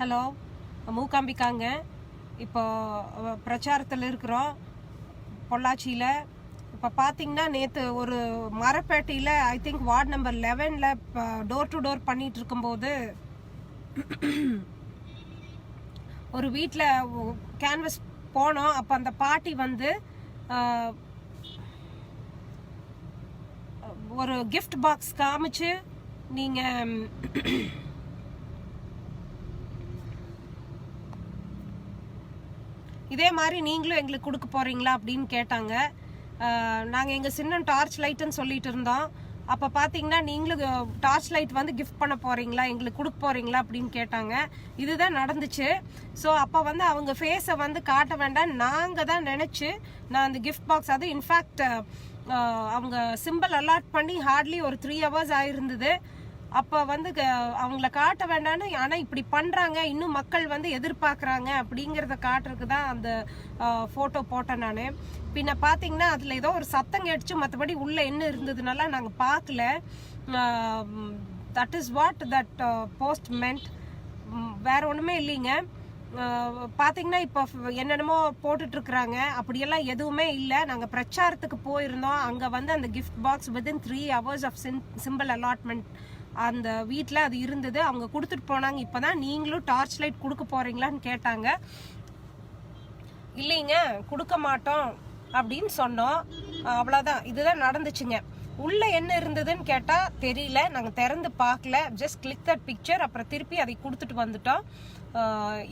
Hello மூகாம்பிக்காங்க இப்போ பிரச்சாரத்தில் இருக்கிறோம். பொள்ளாச்சியில். இப்போ பார்த்தீங்கன்னா நேற்று ஒரு மரப்பேட்டையில் ஐ திங்க் வார்டு நம்பர் லெவனில் இப்போ டோர் டு டோர் பண்ணிகிட்டு இருக்கும்போது ஒரு வீட்டில் கேன்வஸ் போனோம். அப்போ அந்த பாட்டி வந்து ஒரு கிஃப்ட் பாக்ஸ் காமிச்சு நீங்கள் இதே மாதிரி நீங்களும் எங்களுக்கு கொடுக்க போகிறீங்களா அப்படின்னு கேட்டாங்க. நாங்கள் எங்கள் சின்ன டார்ச் லைட்டுன்னு சொல்லிட்டு இருந்தோம். அப்போ பார்த்தீங்கன்னா நீங்களும் டார்ச் லைட் வந்து கிஃப்ட் பண்ண போகிறீங்களா எங்களுக்கு கொடுக்க போகிறீங்களா அப்படின்னு கேட்டாங்க. இதுதான் நடந்துச்சு. ஸோ அப்போ வந்து அவங்க ஃபேஸை வந்து காட்ட வேண்டாம் நாங்கள் தான் நினச்சி நான் அந்த கிஃப்ட் பாக்ஸ் அது இன்ஃபேக்ட் அவங்க சிம்பிள் அலாட் பண்ணி ஹார்ட்லி ஒரு த்ரீ ஹவர்ஸ் ஆயிருந்தது. அப்போ வந்து க- அவங்கள காட்ட வேண்டாம்னு ஆனால் இப்படி பண்ணுறாங்க இன்னும் மக்கள் வந்து எதிர்பார்க்குறாங்க அப்படிங்கிறத காட்டுறதுக்கு தான் அந்த ஃபோட்டோ போட்டேன் நான். பின்ன பார்த்தீங்கன்னா அதில் ஏதோ ஒரு சத்தம் கேட்டுச்சு மற்றபடி உள்ளே என்ன இருந்ததுனால நாங்கள் பார்க்கல that is what that post meant வேற ஒன்றுமே இல்லைங்க. பார்த்தீங்கன்னா இப்போ என்னென்னமோ போட்டுட்டு இருக்கிறாங்க அப்படியெல்லாம் எதுவுமே இல்லை. நாங்கள் பிரச்சாரத்துக்கு போயிருந்தோம். அங்கே வந்து அந்த gift box within three hours of sim simple allotment அந்த வீட்டில் அது இருந்தது. அவங்க கொடுத்துட்டு போனாங்க. இப்போ தான் நீங்களும் டார்ச் லைட் கொடுக்க போறீங்களான்னு கேட்டாங்க. இல்லைங்க கொடுக்க மாட்டோம் அப்படின்னு சொன்னோம். அவ்வளோதான் இதுதான் நடந்துச்சுங்க. உள்ள என்ன இருந்ததுன்னு கேட்டா தெரியல. நாங்க திறந்து பார்க்கல. ஜஸ்ட் கிளிக் தட் பிக்சர் அப்புறம் திருப்பி அதை கொடுத்துட்டு வந்துட்டோம்.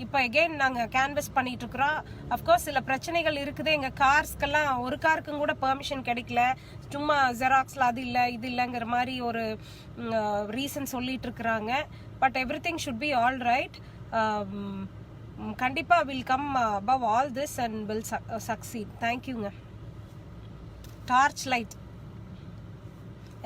இப்போ எகெயின் நாங்கள் கேன்வஸ் பண்ணிட்டு இருக்கிறோம். அஃப்கோர்ஸ் சில பிரச்சனைகள் இருக்குது. எங்கள் கார்ஸ்க்கெல்லாம் ஒரு காருக்கும் கூட பெர்மிஷன் கிடைக்கல. சும்மா ஜெராக்ஸில் அது இல்லை இது இல்லைங்கிற மாதிரி ஒரு ரீசன் சொல்லிட்டு இருக்கிறாங்க. But everything should be all right கண்டிப்பாக will come above all this and will succeed தேங்க்யூங்க டார்ச் லைட்